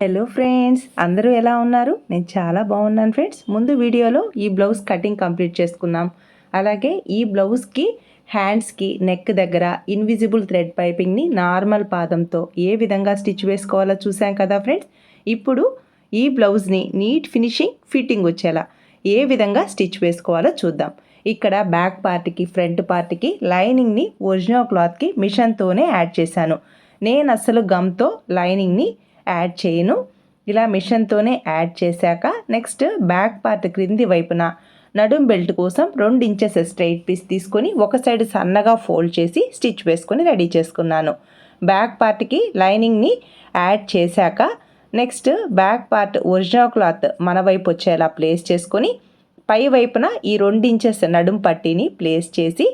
Hello friends అందరూ ఎలా ఉన్నారు? నేను చాలా బాగున్నాను ఫ్రెండ్స్ ముందు వీడియోలో ఈ బ్లౌజ్ కటింగ్ కంప్లీట్ చేసుకున్నాం అలాగే ఈ బ్లౌజ్కి హ్యాండ్స్కి నెక్ దగ్గర ఇన్విజిబుల్ థ్రెడ్ పైపింగ్ని నార్మల్ పాదంతో ఏ విధంగా స్టిచ్ వేసుకోవాలో చూసాం కదా ఫ్రెండ్స్ ఇప్పుడు ఈ బ్లౌజ్ని నీట్ ఫినిషింగ్ ఫిట్టింగ్ వచ్చేలా ఏ విధంగా స్టిచ్ వేసుకోవాలో చూద్దాం. ఇక్కడ బ్యాక్ పార్ట్కి ఫ్రంట్ పార్ట్కి లైనింగ్ని ఒరిజినల్ క్లాత్కి మిషన్తోనే యాడ్ చేశాను. నేను అసలు గమ్తో లైనింగ్ని యాడ్ చేయను. ఇలా మిషన్తోనే యాడ్ చేశాక నెక్స్ట్ బ్యాక్ పార్ట్ క్రింది వైపున నడుం బెల్ట్ కోసం రెండు ఇంచెస్ స్ట్రైట్ పీస్ తీసుకొని ఒక సైడ్ సన్నగా ఫోల్డ్ చేసి స్టిచ్ వేసుకొని రెడీ చేసుకున్నాను. బ్యాక్ పార్ట్కి లైనింగ్ని యాడ్ చేశాక next back part original cloth మన వైపు వచ్చేలా ప్లేస్ చేసుకొని పై వైపున ఈ రెండు ఇంచెస్ నడుం పట్టీని ప్లేస్ చేసి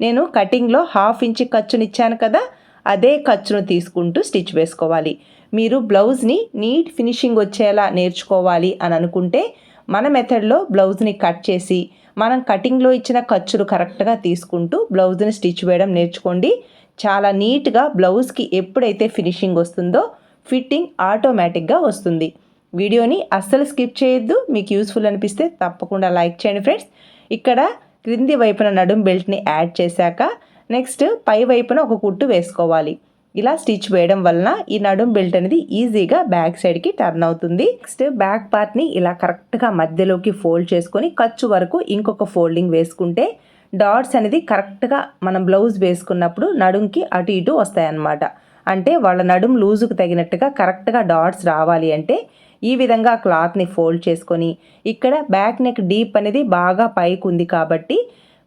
నేను కటింగ్లో హాఫ్ ఇంచ్ ఖర్చునిచ్చాను కదా అదే ఖర్చును తీసుకుంటూ స్టిచ్ వేసుకోవాలి. మీరు బ్లౌజ్ని నీట్ ఫినిషింగ్ వచ్చేలా నేర్చుకోవాలి అని అనుకుంటే మన మెథడ్లో బ్లౌజ్ని కట్ చేసి మనం కటింగ్లో ఇచ్చిన ఖర్చులు కరెక్ట్గా తీసుకుంటూ బ్లౌజ్ని స్టిచ్ వేయడం నేర్చుకోండి. చాలా నీట్గా బ్లౌజ్కి ఎప్పుడైతే ఫినిషింగ్ వస్తుందో ఫిట్టింగ్ ఆటోమేటిక్గా వస్తుంది. వీడియోని అస్సలు స్కిప్ చేయొద్దు. మీకు యూస్ఫుల్ అనిపిస్తే తప్పకుండా లైక్ చేయండి ఫ్రెండ్స్. ఇక్కడ క్రింది వైపున నడుం బెల్ట్ని యాడ్ చేశాక నెక్స్ట్ పై వైపున ఒక కుట్టు వేసుకోవాలి. ఇలా స్టిచ్ వేయడం వలన ఈ నడుం బెల్ట్ అనేది ఈజీగా బ్యాక్ సైడ్కి టర్న్ అవుతుంది. నెక్స్ట్ బ్యాక్ పార్ట్ని ఇలా కరెక్ట్గా మధ్యలోకి ఫోల్డ్ చేసుకొని ఖర్చు వరకు ఇంకొక ఫోల్డింగ్ వేసుకుంటే డాట్స్ అనేది కరెక్ట్గా మనం బ్లౌజ్ వేసుకున్నప్పుడు నడుంకి అటు ఇటు వస్తాయన్నమాట. అంటే వాళ్ళ నడుం లూజుకు తగినట్టుగా కరెక్ట్గా డాట్స్ రావాలి అంటే ఈ విధంగా క్లాత్ని ఫోల్డ్ చేసుకొని ఇక్కడ బ్యాక్ నెక్ డీప్ అనేది బాగా పైకి ఉంది కాబట్టి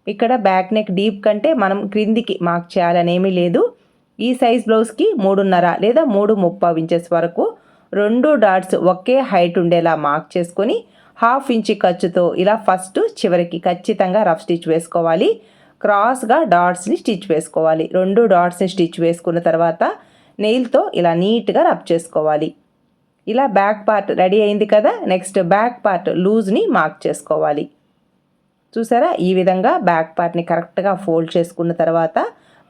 ఇక్కడ బ్యాక్ నెక్ డీప్ కంటే మనం క్రిందికి మార్క్ చేయాలనేమీ లేదు. ఈ సైజ్ బ్లౌజ్కి మూడున్నర లేదా మూడు ముప్పావు ఇంచెస్ వరకు రెండు డాట్స్ ఒకే హైట్ ఉండేలా మార్క్ చేసుకొని హాఫ్ ఇంచ్ ఖర్చుతో ఇలా ఫస్ట్ చివరికి ఖచ్చితంగా రఫ్ స్టిచ్ వేసుకోవాలి. క్రాస్గా డాట్స్ని స్టిచ్ వేసుకోవాలి. రెండు డాట్స్ని స్టిచ్ వేసుకున్న తర్వాత నెయిల్తో ఇలా నీట్గా రబ్ చేసుకోవాలి. ఇలా బ్యాక్ పార్ట్ రెడీ అయింది కదా నెక్స్ట్ బ్యాక్ పార్ట్ లూజ్ని మార్క్ చేసుకోవాలి. చూసారా? ఈ విధంగా బ్యాక్ పార్ట్ని కరెక్ట్గా ఫోల్డ్ చేసుకున్న తర్వాత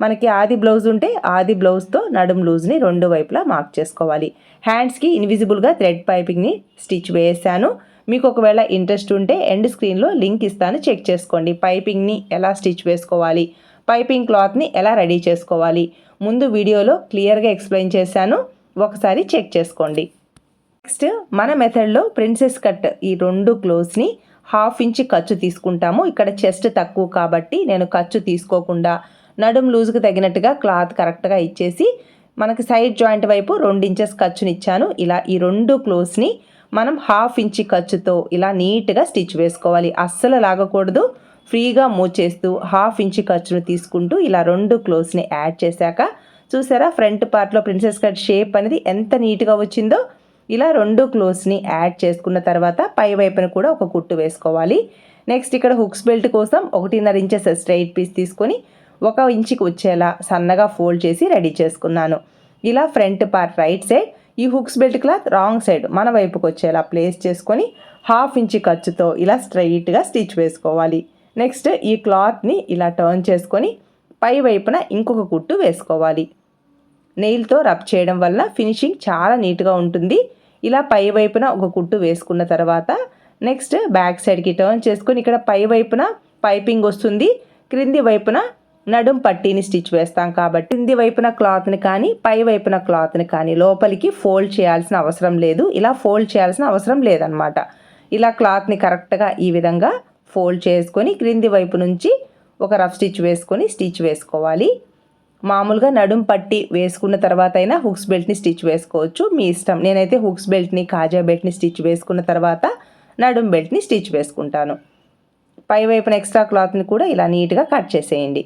మనకి ఆది బ్లౌజ్ ఉంటే ఆది బ్లౌజ్తో నడుం లూజ్ని రెండు వైపులా మార్క్ చేసుకోవాలి. హ్యాండ్స్కి ఇన్విజిబుల్గా థ్రెడ్ పైపింగ్ని స్టిచ్ వేసాను. మీకు ఒకవేళ ఇంట్రెస్ట్ ఉంటే ఎండ్ స్క్రీన్లో లింక్ ఇస్తాను చెక్ చేసుకోండి. పైపింగ్ని ఎలా స్టిచ్ వేసుకోవాలి? పైపింగ్ క్లాత్ని ఎలా రెడీ చేసుకోవాలి? ముందు వీడియోలో క్లియర్గా ఎక్స్ప్లెయిన్ చేశాను. ఒకసారి చెక్ చేసుకోండి. నెక్స్ట్ మన మెథడ్లో ప్రిన్సెస్ కట్ ఈ రెండు క్లోత్స్ని హాఫ్ ఇంచ్ ఖర్చు తీసుకుంటాము. ఇక్కడ చెస్ట్ తక్కువ కాబట్టి నేను ఖర్చు తీసుకోకుండా నడుం లూజ్కి తగినట్టుగా క్లాత్ కరెక్ట్గా ఇచ్చేసి మనకి సైడ్ జాయింట్ వైపు రెండు ఇంచెస్ ఖర్చునిచ్చాను ఇలా ఈ రెండు క్లోత్స్ని మనం హాఫ్ ఇంచ్ ఖర్చుతో ఇలా నీట్గా స్టిచ్ వేసుకోవాలి. అస్సలు లాగకూడదు ఫ్రీగా మూవ్ చేస్తూ హాఫ్ ఇంచ్ ఖర్చును తీసుకుంటూ ఇలా రెండు క్లోత్స్ని యాడ్ చేశాక చూసారా ఫ్రంట్ పార్ట్లో ప్రిన్సెస్ కట్ షేప్ అనేది ఎంత నీట్గా వచ్చిందో. ఇలా రెండు క్లోత్స్ని యాడ్ చేసుకున్న తర్వాత పై వైపున కూడా ఒక కుట్టు వేసుకోవాలి. నెక్స్ట్ ఇక్కడ హుక్స్ బెల్ట్ కోసం ఒకటిన్నర ఇంచెస్ స్ట్రైట్ పీస్ తీసుకొని ఒక ఇంచుకి వచ్చేలా సన్నగా ఫోల్డ్ చేసి రెడీ చేసుకున్నాను. ఇలా ఫ్రంట్ పార్ట్ రైట్ సైడ్ ఈ hooks belt cloth wrong side మన వైపుకి వచ్చేలా ప్లేస్ చేసుకొని హాఫ్ ఇంచి ఖర్చుతో ఇలా స్ట్రైట్గా స్టిచ్ వేసుకోవాలి. నెక్స్ట్ ఈ క్లాత్ని ఇలా టర్న్ చేసుకొని పై వైపున ఇంకొక కుట్టు వేసుకోవాలి. నెయిల్తో రబ్ చేయడం వల్ల ఫినిషింగ్ చాలా నీట్గా ఉంటుంది. ఇలా పై వైపున ఒక కుట్టు వేసుకున్న తర్వాత నెక్స్ట్ బ్యాక్ సైడ్కి టర్న్ చేసుకొని ఇక్కడ పై వైపున పైపింగ్ వస్తుంది. క్రింది వైపున నడుం పట్టీని స్టిచ్ వేస్తాం కాబట్టి కింది వైపున క్లాత్ని కానీ పై వైపున క్లాత్ని కానీ లోపలికి ఫోల్డ్ చేయాల్సిన అవసరం లేదు. ఇలా ఫోల్డ్ చేయాల్సిన అవసరం లేదనమాట ఇలా క్లాత్ని కరెక్ట్గా ఈ విధంగా ఫోల్డ్ చేసుకొని క్రింది వైపు నుంచి ఒక రఫ్ స్టిచ్ వేసుకొని స్టిచ్ వేసుకోవాలి. మామూలుగా నడుం పట్టి వేసుకున్న తర్వాత అయినా హుక్స్ బెల్ట్ని స్టిచ్ వేసుకోవచ్చు. మీ ఇష్టం. నేనైతే హుక్స్ బెల్ట్ని కాజా బెల్ట్ని స్టిచ్ వేసుకున్న తర్వాత నడుం బెల్ట్ని స్టిచ్ వేసుకుంటాను. పై వైపున ఎక్స్ట్రా క్లాత్ని కూడా ఇలా నీట్గా కట్ చేసేయండి.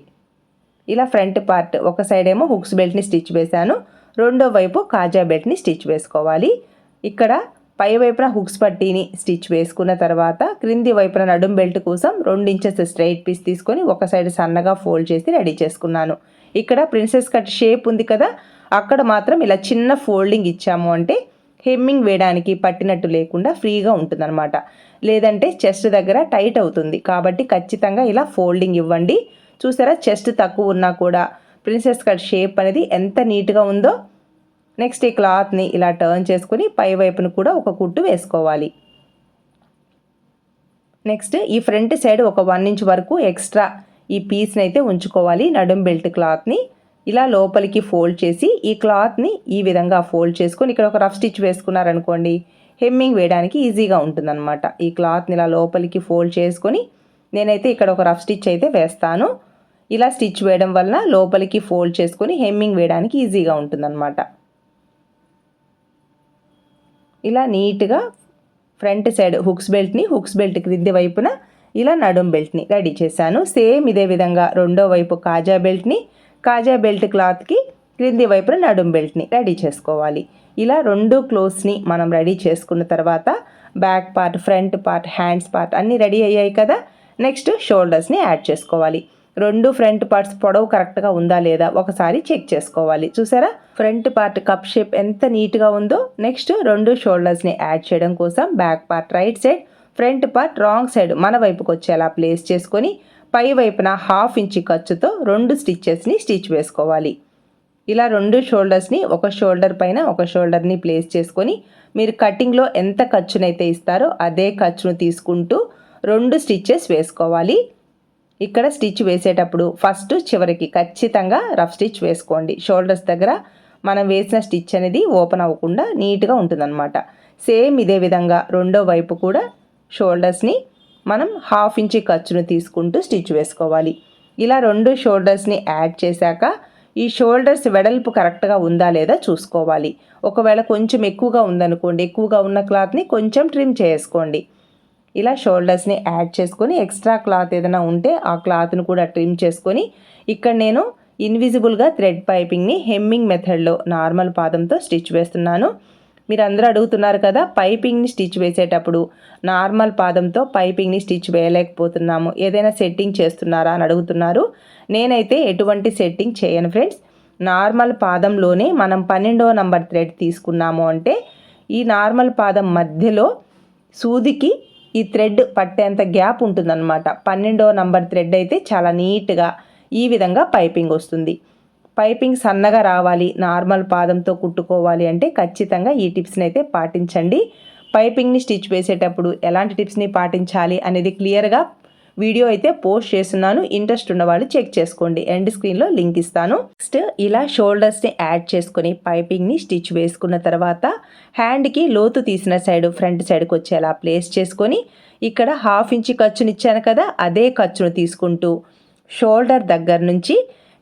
ఇలా ఫ్రంట్ పార్ట్ ఒక సైడ్ ఏమో హుక్స్ బెల్ట్ని స్టిచ్ వేశాను. రెండో వైపు కాజా బెల్ట్ని స్టిచ్ వేసుకోవాలి. ఇక్కడ పై వైపున హుక్స్ పట్టీని స్టిచ్ వేసుకున్న తర్వాత క్రింది వైపున నడుం బెల్ట్ కోసం రెండు ఇంచెస్ స్ట్రైట్ పీస్ తీసుకొని ఒక సైడ్ సన్నగా ఫోల్డ్ చేసి రెడీ చేసుకున్నాను. ఇక్కడ ప్రిన్సెస్ కట్ షేప్ ఉంది కదా అక్కడ మాత్రం ఇలా చిన్న ఫోల్డింగ్ ఇచ్చాము అంటే హెమ్మింగ్ వేయడానికి పట్టినట్టు లేకుండా ఫ్రీగా ఉంటుందన్నమాట. లేదంటే చెస్ట్ దగ్గర టైట్ అవుతుంది. కాబట్టి ఖచ్చితంగా ఇలా ఫోల్డింగ్ ఇవ్వండి. చూసారా? చెస్ట్ తక్కువ ఉన్నా కూడా ప్రిన్సెస్ కట్ షేప్ అనేది ఎంత నీట్గా ఉందో నెక్స్ట్ ఈ క్లాత్ని ఇలా టర్న్ చేసుకుని పై వైపును కూడా ఒక కుట్టు వేసుకోవాలి. నెక్స్ట్ ఈ ఫ్రంట్ సైడ్ ఒక వన్ ఇంచ్ వరకు ఎక్స్ట్రా ఈ పీస్ని అయితే ఉంచుకోవాలి నడుం బెల్ట్ క్లాత్ని ఇలా లోపలికి ఫోల్డ్ చేసి ఈ క్లాత్ని ఈ విధంగా ఫోల్డ్ చేసుకొని ఇక్కడ ఒక రఫ్ స్టిచ్ వేసుకున్నారనుకోండి హెమ్మింగ్ వేయడానికి ఈజీగా ఉంటుందన్నమాట. ఈ క్లాత్ని ఇలా లోపలికి ఫోల్డ్ చేసుకొని నేనైతే ఇక్కడ ఒక రఫ్ స్టిచ్ అయితే వేస్తాను. ఇలా స్టిచ్ వేయడం వలన లోపలికి ఫోల్డ్ చేసుకొని హెమ్మింగ్ వేయడానికి ఈజీగా ఉంటుందన్నమాట. ఇలా నీట్గా ఫ్రంట్ సైడ్ హుక్స్ బెల్ట్ని హుక్స్ బెల్ట్ క్రింది వైపున ఇలా నడుం బెల్ట్ని రెడీ చేశాను. సేమ్ ఇదే విధంగా రెండో వైపు కాజా బెల్ట్ని కాజా బెల్ట్ క్లాత్కి క్రింది వైపున నడుం బెల్ట్ని రెడీ చేసుకోవాలి. ఇలా రెండు క్లోత్స్ని మనం రెడీ చేసుకున్న తర్వాత back part front part hands part అన్నీ రెడీ అయ్యాయి కదా నెక్స్ట్ షోల్డర్స్ని యాడ్ చేసుకోవాలి. రెండు ఫ్రంట్ పార్ట్స్ పొడవు కరెక్ట్గా ఉందా లేదా ఒకసారి చెక్ చేసుకోవాలి. చూసారా? ఫ్రంట్ పార్ట్ కప్ షేప్ ఎంత నీట్గా ఉందో నెక్స్ట్ రెండు షోల్డర్స్ని యాడ్ చేయడం కోసం back part right side front part wrong side మన వైపుకి వచ్చేలా ప్లేస్ చేసుకొని పై వైపున హాఫ్ ఇంచి ఖర్చుతో రెండు స్టిచ్చెస్ని స్టిచ్ వేసుకోవాలి. ఇలా రెండు షోల్డర్స్ని ఒక షోల్డర్ పైన ఒక షోల్డర్ని ప్లేస్ చేసుకొని మీరు కటింగ్లో ఎంత ఖర్చునైతే ఇస్తారో అదే ఖర్చును తీసుకుంటూ రెండు స్టిచ్చెస్ వేసుకోవాలి. ఇక్కడ స్టిచ్ వేసేటప్పుడు ఫస్ట్ చివరికి ఖచ్చితంగా రఫ్ స్టిచ్ వేసుకోండి. షోల్డర్స్ దగ్గర మనం వేసిన స్టిచ్ అనేది ఓపెన్ అవ్వకుండా నీట్గా ఉంటుందన్నమాట. సేమ్ ఇదే విధంగా రెండో వైపు కూడా షోల్డర్స్ని మనం హాఫ్ ఇంచి ఖర్చును తీసుకుంటూ స్టిచ్ వేసుకోవాలి. ఇలా రెండు షోల్డర్స్ని యాడ్ చేశాక ఈ షోల్డర్స్ వెడల్పు కరెక్ట్గా ఉందా లేదా చూసుకోవాలి. ఒకవేళ కొంచెం ఎక్కువగా ఉందనుకోండి ఎక్కువగా ఉన్న క్లాత్ని కొంచెం ట్రిమ్ చేసుకోండి. ఇలా షోల్డర్స్ని యాడ్ చేసుకొని ఎక్స్ట్రా క్లాత్ ఏదైనా ఉంటే ఆ క్లాత్ను కూడా ట్రిమ్ చేసుకొని ఇక్కడ నేను ఇన్విజిబుల్గా థ్రెడ్ పైపింగ్ని హెమ్మింగ్ మెథడ్లో నార్మల్ పాదంతో స్టిచ్ వేస్తున్నాను. మీరు అందరూ అడుగుతున్నారు కదా పైపింగ్ని స్టిచ్ వేసేటప్పుడు నార్మల్ పాదంతో పైపింగ్ని స్టిచ్ వేయలేకపోతున్నాము. ఏదైనా సెట్టింగ్ చేస్తున్నారా అని అడుగుతున్నారు. నేనైతే ఎటువంటి సెట్టింగ్ చేయను ఫ్రెండ్స్. నార్మల్ పాదంలోనే మనం పన్నెండవ నంబర్ థ్రెడ్ తీసుకున్నాము అంటే ఈ నార్మల్ పాదం మధ్యలో సూదికి ఈ థ్రెడ్ పట్టేంత గ్యాప్ ఉంటుందన్నమాట. పన్నెండవ నంబర్ థ్రెడ్ అయితే చాలా నీట్గా ఈ విధంగా పైపింగ్ వస్తుంది. పైపింగ్ సన్నగా రావాలి నార్మల్ పాదంతో కుట్టుకోవాలి అంటే ఖచ్చితంగా ఈ టిప్స్ని అయితే పాటించండి. పైపింగ్ని స్టిచ్ వేసేటప్పుడు ఎలాంటి టిప్స్ని పాటించాలి అనేది క్లియర్గా వీడియో అయితే పోస్ట్ చేస్తున్నాను. ఇంట్రెస్ట్ ఉన్నవాళ్ళు చెక్ చేసుకోండి. ఎండ్ స్క్రీన్లో లింక్ ఇస్తాను. నెక్స్ట్ ఇలా షోల్డర్స్ని యాడ్ చేసుకొని పైపింగ్ని స్టిచ్ వేసుకున్న తర్వాత హ్యాండ్కి లోతు తీసిన సైడ్ ఫ్రంట్ సైడ్కి వచ్చేలా ప్లేస్ చేసుకొని ఇక్కడ హాఫ్ ఇంచి ఖర్చుని ఇచ్చాను కదా అదే ఖర్చును తీసుకుంటూ షోల్డర్ దగ్గర నుంచి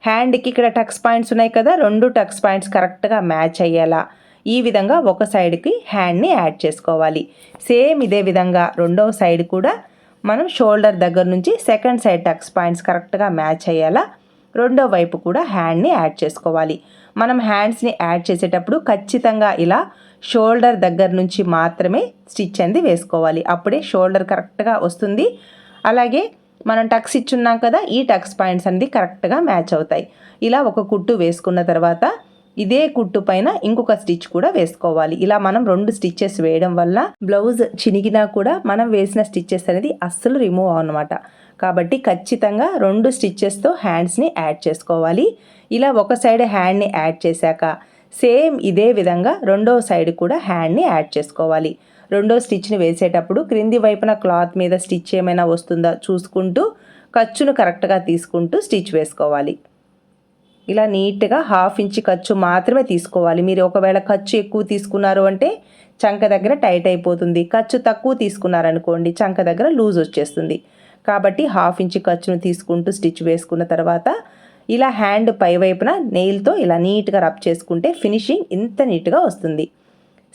హ్యాండ్కి ఇక్కడ టక్స్ పాయింట్స్ ఉన్నాయి కదా రెండు టక్స్ పాయింట్స్ కరెక్ట్గా మ్యాచ్ అయ్యేలా ఈ విధంగా ఒక సైడ్కి హ్యాండ్ని యాడ్ చేసుకోవాలి. సేమ్ ఇదే విధంగా రెండవ సైడ్ కూడా మనం షోల్డర్ దగ్గర నుంచి సెకండ్ సైడ్ టక్స్ పాయింట్స్ కరెక్ట్గా మ్యాచ్ అయ్యేలా రెండో వైపు కూడా హ్యాండ్ని యాడ్ చేసుకోవాలి. మనం హ్యాండ్స్ని యాడ్ చేసేటప్పుడు ఖచ్చితంగా ఇలా షోల్డర్ దగ్గర నుంచి మాత్రమే స్టిచ్ అనేది వేసుకోవాలి. అప్పుడే షోల్డర్ కరెక్ట్గా వస్తుంది. అలాగే మనం టక్స్ ఇచ్చున్నాం కదా ఈ టక్స్ పాయింట్స్ అనేది కరెక్ట్గా మ్యాచ్ అవుతాయి. ఇలా ఒక కుట్టు వేసుకున్న తర్వాత ఇదే కుట్టు పైన ఇంకొక స్టిచ్ కూడా వేసుకోవాలి. ఇలా మనం రెండు స్టిచ్చెస్ వేయడం వల్ల బ్లౌజ్ చినిగినా కూడా మనం వేసిన స్టిచ్చెస్ అనేది అస్సలు రిమూవ్ అవన్నమాట కాబట్టి ఖచ్చితంగా రెండు స్టిచ్చెస్తో హ్యాండ్స్ని యాడ్ చేసుకోవాలి. ఇలా ఒక సైడ్ హ్యాండ్ని యాడ్ చేశాక సేమ్ ఇదే విధంగా రెండో సైడ్ కూడా హ్యాండ్ని యాడ్ చేసుకోవాలి. రెండో స్టిచ్ని వేసేటప్పుడు క్రింది వైపున క్లాత్ మీద స్టిచ్ ఏమైనా వస్తుందా చూసుకుంటూ ఖర్చును కరెక్ట్గా తీసుకుంటూ స్టిచ్ వేసుకోవాలి. ఇలా నీట్గా హాఫ్ ఇంచ్ ఖర్చు మాత్రమే తీసుకోవాలి. మీరు ఒకవేళ ఖర్చు ఎక్కువ తీసుకున్నారు అంటే చంక దగ్గర టైట్ అయిపోతుంది. ఖర్చు తక్కువ తీసుకున్నారనుకోండి చంక దగ్గర లూజ్ వచ్చేస్తుంది. కాబట్టి హాఫ్ ఇంచ్ ఖర్చును తీసుకుంటూ స్టిచ్ వేసుకున్న తర్వాత ఇలా హ్యాండ్ పై వైపున నెయిల్తో ఇలా నీట్గా రబ్ చేసుకుంటే ఫినిషింగ్ ఇంత నీట్గా వస్తుంది.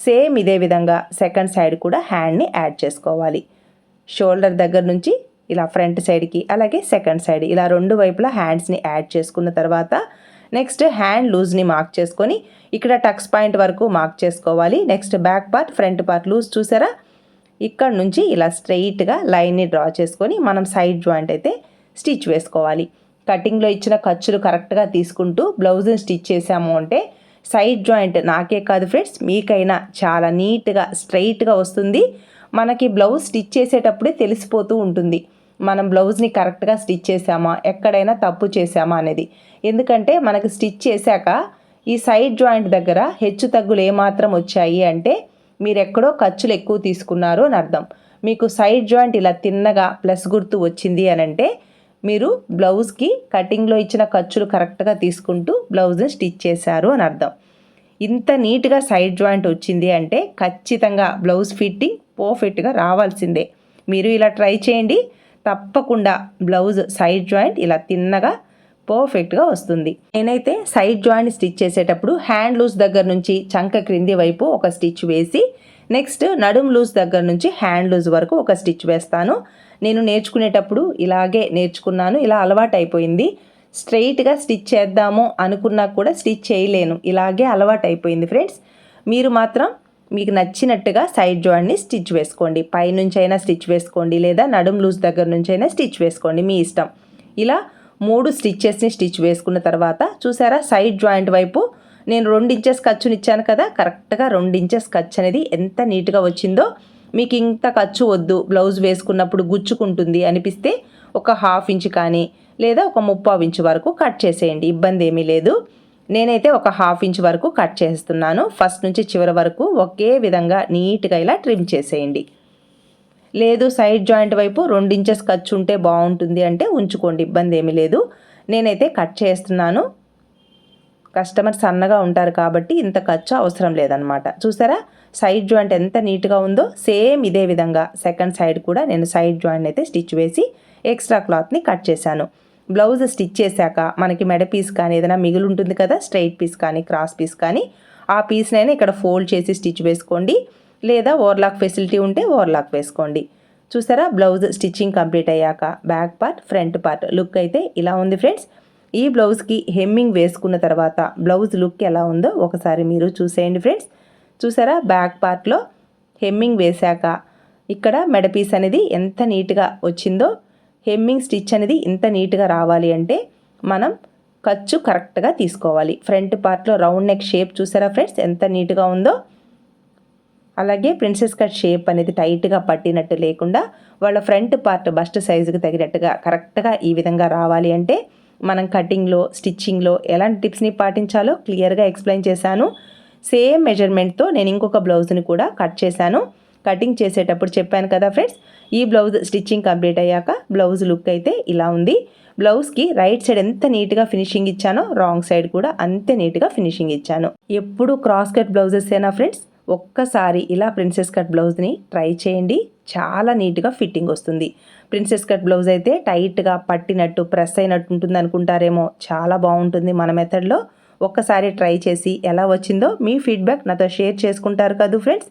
సేమ్ ఇదే విధంగా సెకండ్ సైడ్ కూడా హ్యాండ్ని యాడ్ చేసుకోవాలి. షోల్డర్ దగ్గర నుంచి ఇలా ఫ్రంట్ సైడ్కి అలాగే సెకండ్ సైడ్ ఇలా రెండు వైపులా హ్యాండ్స్ని యాడ్ చేసుకున్న తర్వాత నెక్స్ట్ హ్యాండ్ లూజ్ని మార్క్ చేసుకొని ఇక్కడ టక్స్ పాయింట్ వరకు మార్క్ చేసుకోవాలి. Next back part front part loose చూసారా? ఇక్కడ నుంచి ఇలా స్ట్రెయిట్గా లైన్ని డ్రా చేసుకొని మనం సైడ్ జాయింట్ అయితే స్టిచ్ వేసుకోవాలి. కటింగ్లో ఇచ్చిన ఖర్చులు కరెక్ట్గా తీసుకుంటూ బ్లౌజ్ని స్టిచ్ చేసాము అంటే సైడ్ జాయింట్ నాకే కాదు ఫ్రెండ్స్ మీకైనా చాలా నీట్గా స్ట్రైట్గా వస్తుంది. మనకి బ్లౌజ్ స్టిచ్ చేసేటప్పుడే తెలిసిపోతూ ఉంటుంది. మనం బ్లౌజ్ని కరెక్ట్గా స్టిచ్ చేసామా ఎక్కడైనా తప్పు చేసామా అనేది. ఎందుకంటే మనకి స్టిచ్ చేశాక ఈ సైడ్ జాయింట్ దగ్గర హెచ్చు తగ్గులు ఏమాత్రం వచ్చాయి అంటే మీరు ఎక్కడో ఖర్చులు ఎక్కువ తీసుకున్నారు అని అర్థం. మీకు సైడ్ జాయింట్ ఇలా తిన్నగా ప్లస్ గుర్తు వచ్చింది అని అంటే మీరు బ్లౌజ్కి కటింగ్లో ఇచ్చిన ఖర్చులు కరెక్ట్గా తీసుకుంటూ బ్లౌజ్ని స్టిచ్ చేశారు అని అర్థం. ఇంత నీట్గా సైడ్ జాయింట్ వచ్చింది అంటే ఖచ్చితంగా బ్లౌజ్ ఫిట్టింగ్ పర్ఫెక్ట్గా రావాల్సిందే. మీరు ఇలా ట్రై చేయండి. తప్పకుండా బ్లౌజ్ సైడ్ జాయింట్ ఇలా తిన్నగా పర్ఫెక్ట్గా వస్తుంది. నేనైతే సైడ్ జాయింట్ స్టిచ్ చేసేటప్పుడు హ్యాండ్ లూజ్ దగ్గర నుంచి చంక క్రింది వైపు ఒక స్టిచ్ వేసి నెక్స్ట్ నడుం లూజ్ దగ్గర నుంచి హ్యాండ్ లూజ్ వరకు ఒక స్టిచ్ వేస్తాను. నేను నేర్చుకునేటప్పుడు ఇలాగే నేర్చుకున్నాను ఇలా అలవాటు అయిపోయింది స్ట్రైట్గా స్టిచ్ చేద్దాము అనుకున్నా కూడా స్టిచ్ చేయలేను. ఇలాగే అలవాటు అయిపోయింది ఫ్రెండ్స్. మీరు మాత్రం మీకు నచ్చినట్టుగా సైడ్ జాయింట్ని స్టిచ్ వేసుకోండి. పైనుంచి అయినా స్టిచ్ వేసుకోండి లేదా నడుం లూజ్ దగ్గర నుంచి అయినా స్టిచ్ వేసుకోండి మీ ఇష్టం. ఇలా మూడు స్టిచ్చెస్ని స్టిచ్ వేసుకున్న తర్వాత చూసారా సైడ్ జాయింట్ వైపు నేను రెండు ఇంచెస్ ఖర్చుని ఇచ్చాను కదా? కరెక్ట్గా రెండు ఇంచెస్ ఖర్చు అనేది ఎంత నీట్గా వచ్చిందో మీకు ఇంత ఖర్చు వద్దు. బ్లౌజ్ వేసుకున్నప్పుడు గుచ్చుకుంటుంది అనిపిస్తే ఒక హాఫ్ ఇంచ్ కానీ లేదా ఒక ముప్పావు ఇంచ్ వరకు కట్ చేసేయండి. ఇబ్బంది ఏమీ లేదు. నేనైతే ఒక హాఫ్ ఇంచ్ వరకు కట్ చేస్తున్నాను. ఫస్ట్ నుంచి చివరి వరకు ఒకే విధంగా నీట్గా ఇలా ట్రిమ్ చేసేయండి. లేదు సైడ్ జాయింట్ వైపు రెండు ఇంచెస్ ఖర్చు ఉంటే బాగుంటుంది అంటే ఉంచుకోండి ఇబ్బంది ఏమీ లేదు. నేనైతే కట్ చేస్తున్నాను. కస్టమర్ సన్నగా ఉంటారు కాబట్టి ఇంత ఖర్చు అవసరం లేదనమాట చూసారా? సైడ్ జాయింట్ ఎంత నీట్గా ఉందో సేమ్ ఇదే విధంగా సెకండ్ సైడ్ కూడా నేను సైడ్ జాయింట్ అయితే స్టిచ్ వేసి ఎక్స్ట్రా క్లాత్ని కట్ చేశాను. బ్లౌజ్ స్టిచ్ చేశాక మనకి మెడ పీస్ కానీ ఏదైనా మిగిలి ఉంటుంది కదా స్ట్రైట్ పీస్ కానీ క్రాస్ పీస్ కానీ ఆ పీస్నైనా ఇక్కడ ఫోల్డ్ చేసి స్టిచ్ వేసుకోండి. లేదా ఓవర్లాక్ ఫెసిలిటీ ఉంటే ఓవర్లాక్ వేసుకోండి. చూసారా? బ్లౌజ్ స్టిచ్చింగ్ కంప్లీట్ అయ్యాక back part front part look అయితే ఇలా ఉంది ఫ్రెండ్స్ ఈ బ్లౌజ్కి హెమ్మింగ్ వేసుకున్న తర్వాత బ్లౌజ్ లుక్ ఎలా ఉందో ఒకసారి మీరు చూసేయండి ఫ్రెండ్స్ చూసారా? బ్యాక్ పార్ట్లో హెమ్మింగ్ వేశాక ఇక్కడ మెడపీస్ అనేది ఎంత నీట్గా వచ్చిందో హెమ్మింగ్ స్టిచ్ అనేది ఇంత నీట్గా రావాలి అంటే మనం ఖర్చు కరెక్ట్గా తీసుకోవాలి. ఫ్రంట్ పార్ట్లో రౌండ్ నెక్ షేప్ చూసారా ఫ్రెండ్స్? ఎంత నీట్గా ఉందో? అలాగే ప్రిన్సెస్ కట్ షేప్ అనేది టైట్గా పట్టినట్టు లేకుండా వాళ్ళ ఫ్రంట్ పార్ట్ బస్ట్ సైజుకి తగినట్టుగా కరెక్ట్గా ఈ విధంగా రావాలి అంటే మనం కటింగ్లో స్టిచ్చింగ్లో ఎలాంటి టిప్స్ని పాటించాలో క్లియర్గా ఎక్స్ప్లెయిన్ చేశాను. సేమ్ మెజర్మెంట్తో నేను ఇంకొక బ్లౌజ్ని కూడా కట్ చేశాను. కటింగ్ చేసేటప్పుడు చెప్పాను కదా ఫ్రెండ్స్ ఈ బ్లౌజ్ స్టిచ్చింగ్ కంప్లీట్ అయ్యాక బ్లౌజ్ లుక్ అయితే ఇలా ఉంది. బ్లౌజ్కి రైట్ సైడ్ ఎంత నీట్గా ఫినిషింగ్ ఇచ్చానో రాంగ్ సైడ్ కూడా అంతే నీట్గా ఫినిషింగ్ ఇచ్చాను. ఎప్పుడు క్రాస్ కట్ బ్లౌజెస్ ఏనా ఫ్రెండ్స్? ఒక్కసారి ఇలా ప్రిన్సెస్ కట్ బ్లౌజ్ని ట్రై చేయండి. చాలా నీట్గా ఫిట్టింగ్ వస్తుంది. ప్రిన్సెస్ కట్ బ్లౌజ్ అయితే టైట్గా పట్టినట్టు ప్రెస్ అయినట్టు ఉంటుంది అనుకుంటారేమో. చాలా బాగుంటుంది మన మెథడ్లో. ఒక్కసారి ట్రై చేసి ఎలా వచ్చిందో మీ ఫీడ్బ్యాక్ నాతో షేర్ చేసుకుంటారు కదా ఫ్రెండ్స్.